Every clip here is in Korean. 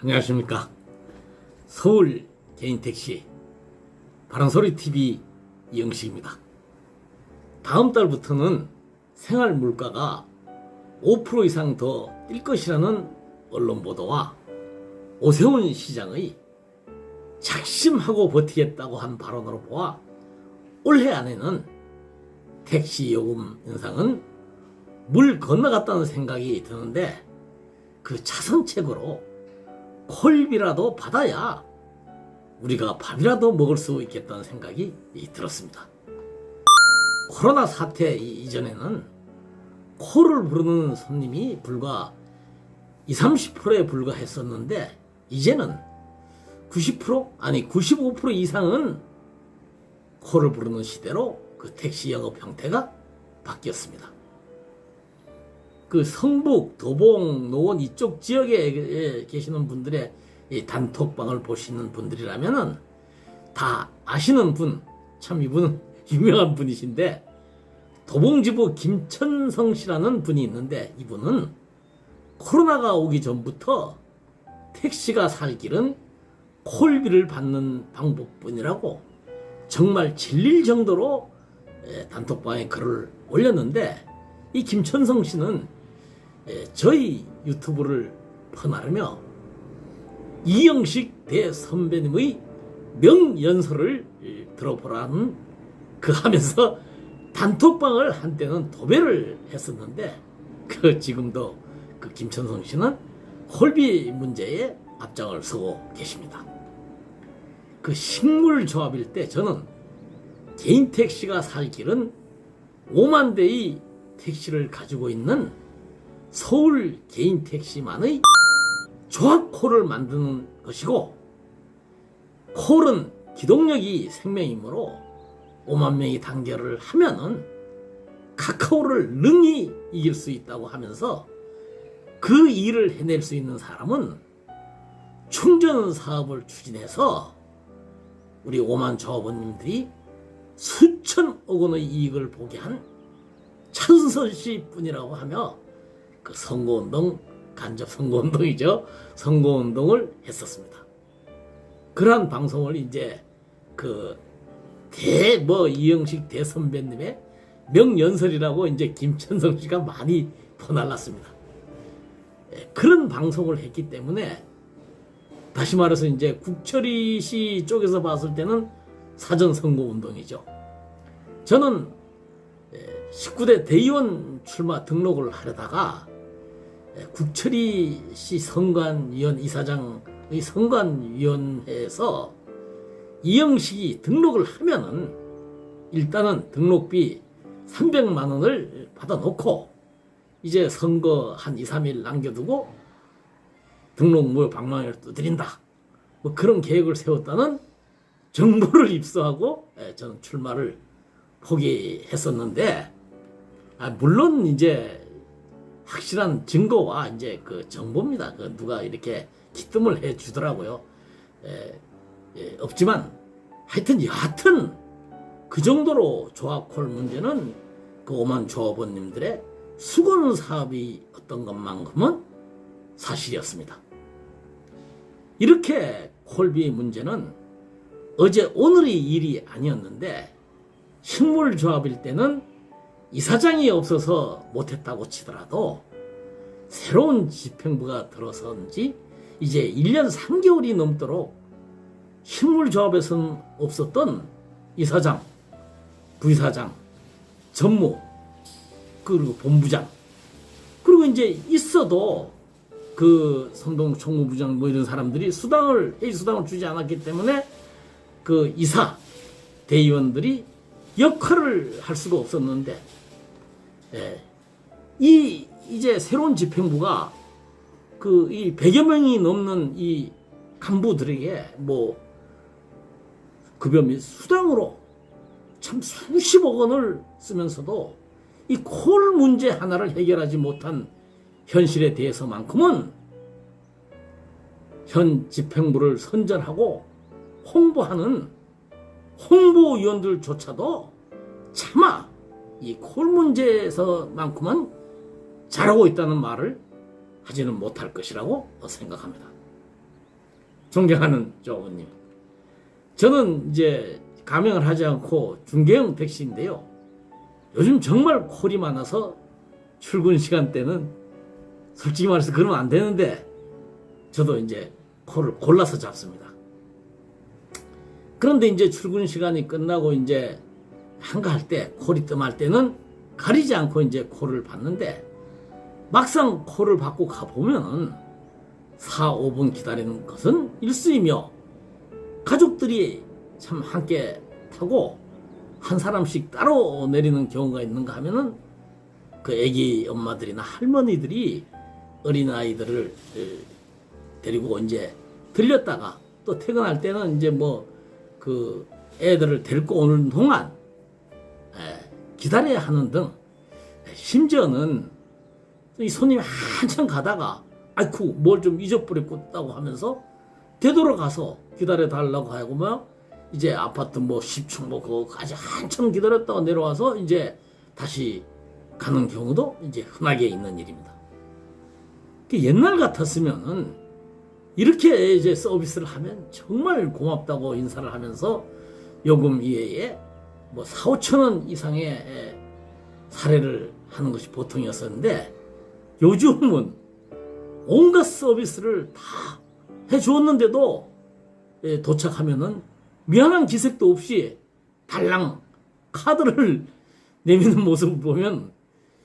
안녕하십니까. 서울 개인택시 바람소리TV 이영식입니다. 다음 달부터는 생활 물가가 5% 이상 더 뛸 것이라는 언론 보도와 오세훈 시장의 작심하고 버티겠다고 한 발언으로 보아 올해 안에는 택시 요금 인상은 물 건너갔다는 생각이 드는데 그 차선책으로 콜비라도 받아야 우리가 밥이라도 먹을 수 있겠다는 생각이 들었습니다. 코로나 사태 이- 이전에는 코를 부르는 손님이 불과 20, 30%에 불과했었는데 이제는 90% 아니 95% 이상은 코를 부르는 시대로 그 택시 영업 형태가 바뀌었습니다. 그 성북, 도봉, 노원 이쪽 지역에 계시는 분들의 이 단톡방을 보시는 분들이라면은 다 아시는 분, 참 이분은 유명한 분이신데 도봉지부 김천성 씨라는 분이 있는데 이분은 코로나가 오기 전부터 택시가 살 길은 콜비를 받는 방법뿐이라고 정말 질릴 정도로 에, 단톡방에 글을 올렸는데 이 김천성 씨는 에, 저희 유튜브를 퍼나르며 이영식 대선배님의 명연설을 에, 들어보라는 그 하면서 단톡방을 한때는 도배를 했었는데 그 지금도 그 김천성 씨는 홀비 문제에 앞장을 서고 계십니다. 그 식물 조합일 때 저는 개인 택시가 살 길은 5만 대의 택시를 가지고 있는 서울 개인 택시만의 조합콜을 만드는 것이고 콜은 기동력이 생명이므로 5만 명이 단결을 하면은 카카오를 능히 이길 수 있다고 하면서 그 일을 해낼 수 있는 사람은 충전 사업을 추진해서 우리 5만 조합원님들이 수천억 원의 이익을 보게 한 찬선 씨 뿐이라고 하며 그 선거운동, 간접 선거운동이죠. 선거운동을 했었습니다. 그러한 방송을 이제 그 대, 뭐, 이영식 대선배님의 명연설이라고 이제 김천성 씨가 많이 퍼날랐습니다. 예, 그런 방송을 했기 때문에 다시 말해서 이제 국철이 씨 쪽에서 봤을 때는 사전 선거 운동이죠. 저는 19대 대의원 출마 등록을 하려다가 예, 국철이 씨 선관위원 이사장의 선관위원회에서 이영식이 등록을 하면은 일단은 등록비 300만 원을 받아놓고 이제 선거 한 2, 3일 남겨두고 등록물 방망이를 두드린다. 뭐 그런 계획을 세웠다는 정보를 입수하고 예, 저는 출마를 포기했었는데 아, 물론 이제 확실한 증거와 이제 그 정보입니다. 그 누가 이렇게 기뜸을 해 주더라고요. 예, 예, 없지만 하여튼 여하튼 그 정도로 조합콜 문제는 그 오만 조합원님들의 수건 사업이 어떤 것만큼은 사실이었습니다. 이렇게 콜비 문제는 어제 오늘의 일이 아니었는데 식물 조합일 때는 이사장이 없어서 못했다고 치더라도 새로운 집행부가 들어선 지 이제 1년 3개월이 넘도록 식물조합에서는 없었던 이사장, 부이사장, 전무, 그리고 본부장, 그리고 이제 있어도 그 선동 총무부장 뭐 이런 사람들이 수당을 회의 수당을 주지 않았기 때문에 그 이사 대의원들이 역할을 할 수가 없었는데 예, 이 이제 새로운 집행부가 그 이 100여 명이 넘는 이 간부들에게 뭐 급여 및 수당으로 참 수십억 원을 쓰면서도 이 콜 문제 하나를 해결하지 못한 현실에 대해서만큼은 현 집행부를 선전하고 홍보하는 홍보위원들조차도 차마 이 콜 문제에서만큼은 잘하고 있다는 말을 하지는 못할 것이라고 생각합니다. 존경하는 조부님. 저는 이제 가명을 하지 않고 중개형 택시인데요. 요즘 정말 콜이 많아서 출근 시간 때는 솔직히 말해서 그러면 안 되는데 저도 이제 콜을 골라서 잡습니다. 그런데 이제 출근 시간이 끝나고 이제 한가할 때 콜이 뜸할 때는 가리지 않고 이제 콜을 받는데 막상 콜을 받고 가보면은 4, 5분 기다리는 것은 일수이며 가족들이 참 함께 타고 한 사람씩 따로 내리는 경우가 있는가 하면은 그 애기 엄마들이나 할머니들이 어린 아이들을 데리고 이제 들렸다가 또 퇴근할 때는 이제 뭐 그 애들을 데리고 오는 동안 에, 기다려야 하는 등 심지어는 이 손님이 한참 가다가 아이쿠 뭘 좀 잊어버렸다고 하면서 되돌아가서 기다려 달라고 하고 뭐 이제 아파트 뭐 10층 뭐 그거까지 한참 기다렸다가 내려와서 이제 다시 가는 경우도 이제 흔하게 있는 일입니다. 그 옛날 같았으면은 이렇게 이제 서비스를 하면 정말 고맙다고 인사를 하면서 요금 이외에 뭐 4, 5천 원 이상의 사례를 하는 것이 보통이었었는데 요즘은 온갖 서비스를 다 해주었는데도 예, 도착하면은 미안한 기색도 없이 달랑 카드를 내미는 모습을 보면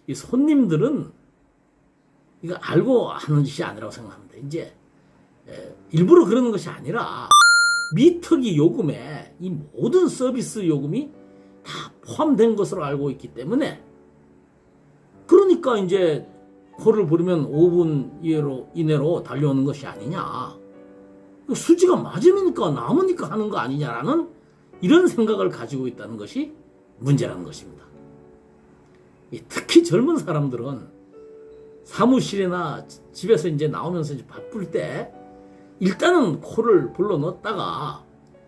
이 손님들은 이거 알고 하는 짓이 아니라고 생각합니다. 이제 예, 일부러 그러는 것이 아니라 미터기 요금에 이 모든 서비스 요금이 다 포함된 것으로 알고 있기 때문에 그러니까 이제 코를 부르면 5분 이내로, 이내로 달려오는 것이 아니냐. 수지가 맞으니까 남으니까 하는 거 아니냐라는 이런 생각을 가지고 있다는 것이 문제라는 것입니다. 특히 젊은 사람들은 사무실이나 집에서 이제 나오면서 이제 바쁠 때 일단은 콜을 불러 넣었다가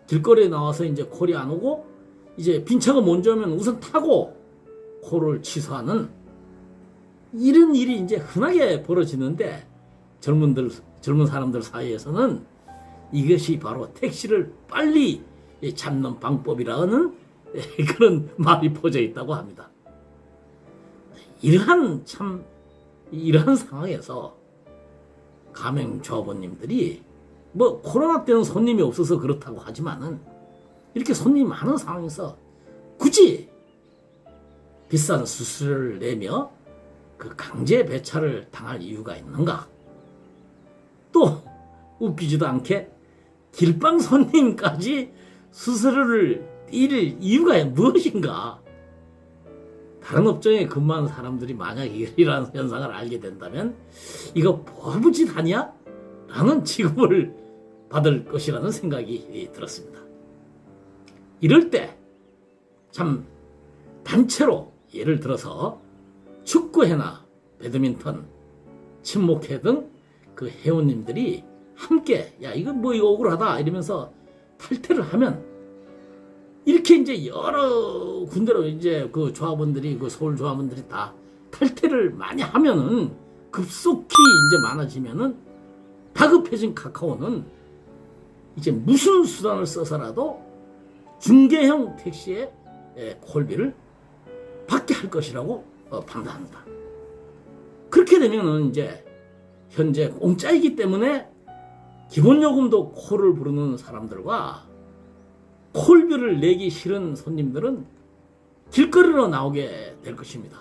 길거리에 나와서 이제 콜이 안 오고 이제 빈차가 먼저 오면 우선 타고 콜을 취소하는 이런 일이 이제 흔하게 벌어지는데 젊은들 젊은 사람들 사이에서는 이것이 바로 택시를 빨리 잡는 방법이라는 그런 말이 퍼져 있다고 합니다. 이러한 참 이러한 상황에서 가맹 조합원님들이 뭐 코로나 때는 손님이 없어서 그렇다고 하지만은 이렇게 손님이 많은 상황에서 굳이 비싼 수수료를 내며 그 강제 배차를 당할 이유가 있는가? 또 웃기지도 않게 길방 손님까지 수수료를 뛸 이유가 무엇인가? 다른 업종에 근무하는 사람들이 만약 이런 현상을 알게 된다면 이거 뭐부짓 하냐? 라는 취급을 받을 것이라는 생각이 들었습니다. 이럴 때 참 단체로 예를 들어서 축구회나 배드민턴, 친목회 등 그 회원님들이 함께 야 이거 뭐 이거 억울하다. 이러면서 탈퇴를 하면 이렇게 이제 여러 군데로 이제 그 조합원들이 그 서울 조합원들이 다 탈퇴를 많이 하면은 급속히 이제 많아지면은 다급해진 카카오는 이제 무슨 수단을 써서라도 중개형 택시의 예, 콜비를 받게 할 것이라고 어, 판단합니다. 그렇게 되면은 이제 현재 공짜이기 때문에 기본 요금도 콜을 부르는 사람들과 콜비를 내기 싫은 손님들은 길거리로 나오게 될 것입니다.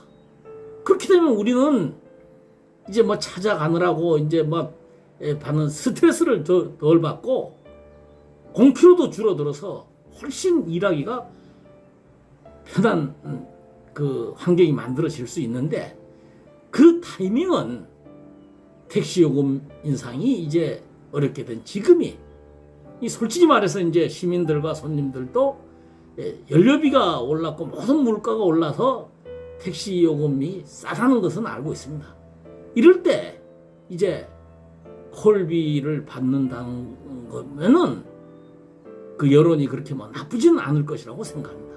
그렇게 되면 우리는 이제 뭐 찾아가느라고 이제 막 예, 받는 스트레스를 더, 덜 받고 공피로도 줄어들어서 훨씬 일하기가 편한 음, 그 환경이 만들어질 수 있는데 그 타이밍은 택시 요금 인상이 이제 어렵게 된 지금이 이 솔직히 말해서 이제 시민들과 손님들도 예, 연료비가 올랐고 모든 물가가 올라서 택시 요금이 싸다는 것은 알고 있습니다. 이럴 때 이제 콜비를 받는다는 거면은 그 여론이 그렇게 뭐 나쁘지는 않을 것이라고 생각합니다.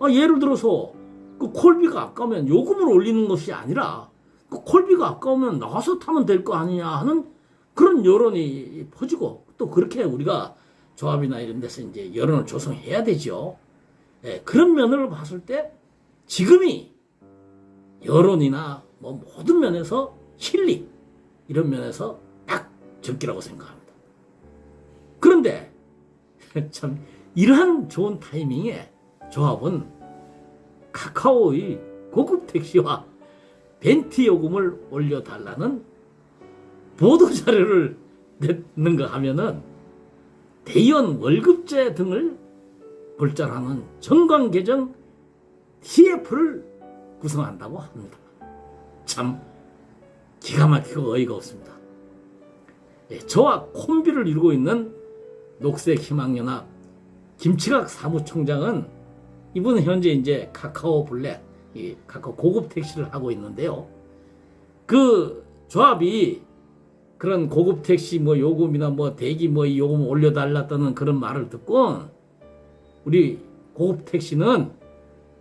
아, 예를 들어서 그 콜비가 아까우면 요금을 올리는 것이 아니라 그 콜비가 아까우면 나와서 타면 될 거 아니냐 하는 그런 여론이 퍼지고 또 그렇게 우리가 조합이나 이런 데서 이제 여론을 조성해야 되죠. 예, 그런 면을 봤을 때 지금이 여론이나 뭐 모든 면에서 실리 이런 면에서 딱 적기라고 생각합니다. 그런데 참 이러한 좋은 타이밍에 조합은 카카오의 고급 택시와 벤티 요금을 올려달라는 보도 자료를 냈는가 하면은 대의원 월급제 등을 골자라는 정관 개정 TF를 구성한다고 합니다. 참 기가 막히고 어이가 없습니다. 예, 저와 콤비를 이루고 있는 녹색희망연합 김치각 사무총장은 이분은 현재 이제 카카오 블랙, 이 카카오 고급 택시를 하고 있는데요. 그 조합이 그런 고급 택시 뭐 요금이나 뭐 대기 뭐 요금 올려달랐다는 그런 말을 듣고 우리 고급 택시는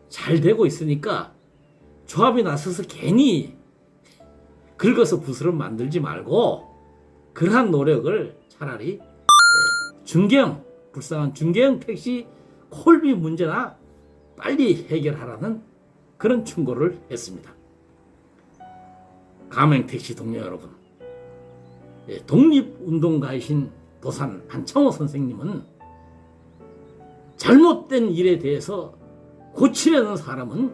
잘 되고 있으니까 조합이 나서서 괜히 긁어서 붓으로 만들지 말고 그러한 노력을 차라리 예, 중개형 불쌍한 중개형 택시 콜비 문제나 빨리 해결하라는 그런 충고를 했습니다. 가맹 택시 동료 여러분, 예, 독립운동가이신 도산 한창호 선생님은 잘못된 일에 대해서 고치려는 사람은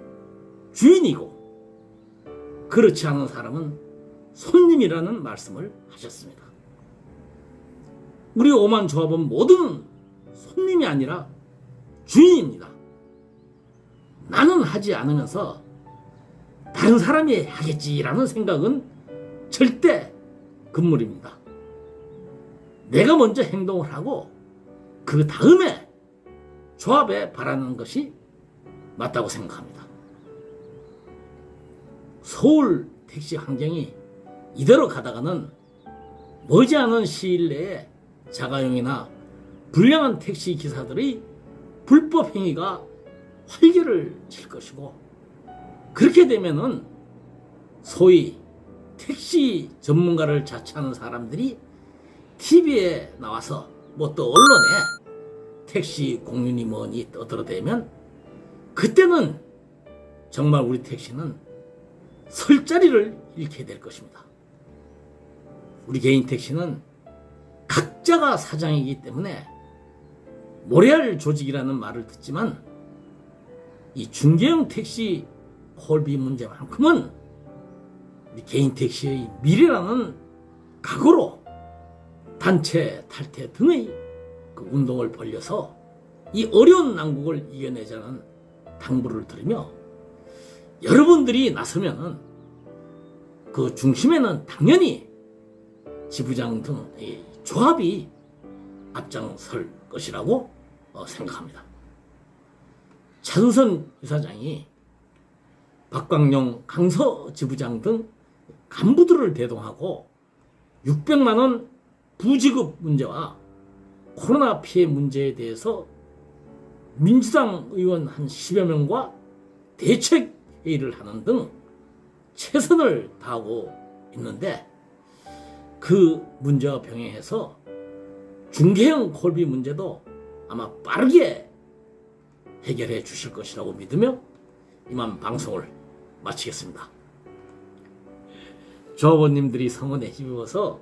주인이고 그렇지 않은 사람은 손님이라는 말씀을 하셨습니다. 우리 오만 조합은 모든 손님이 아니라 주인입니다. 나는 하지 않으면서 다른 사람이 하겠지라는 생각은 절대 금물입니다. 내가 먼저 행동을 하고 그 다음에 조합에 바라는 것이 맞다고 생각합니다. 서울 택시 환경이 이대로 가다가는 머지않은 시일 내에 자가용이나 불량한 택시 기사들의 불법 행위가 활개를 칠 것이고 그렇게 되면은 소위 택시 전문가를 자처하는 사람들이 TV에 나와서 뭐 또 언론에 택시 공윤이 뭐니 떠들어대면 그때는 정말 우리 택시는 설 자리를 잃게 될 것입니다. 우리 개인 택시는 각자가 사장이기 때문에 모래알 조직이라는 말을 듣지만 이 중개형 택시 홀비 문제만큼은 개인 택시의 미래라는 각오로 단체 탈퇴 등의 그 운동을 벌려서 이 어려운 난국을 이겨내자는 당부를 드리며 여러분들이 나서면은 그 중심에는 당연히 지부장 등이 조합이 앞장설 것이라고 어, 생각합니다. 차두선 이사장이 박광용 강서 지부장 등 간부들을 대동하고 600만 원 부지급 문제와 코로나 피해 문제에 대해서 민주당 의원 한 10여 명과 대책 회의를 하는 등 최선을 다하고 있는데 그 문제와 병행해서 중개형 콜비 문제도 아마 빠르게 해결해 주실 것이라고 믿으며 이만 방송을 마치겠습니다. 조합원님들이 성원에 힘입어서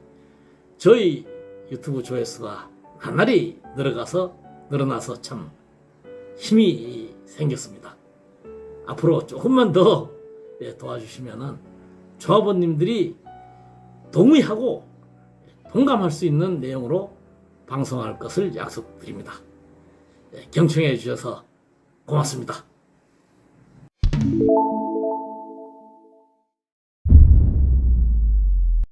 저희 유튜브 조회수가 나날이 늘어가서 늘어나서 참 힘이 생겼습니다. 앞으로 조금만 더 예, 도와주시면은 조합원님들이 동의하고 동감할 수 있는 내용으로 방송할 것을 약속드립니다. 예, 경청해 주셔서 고맙습니다.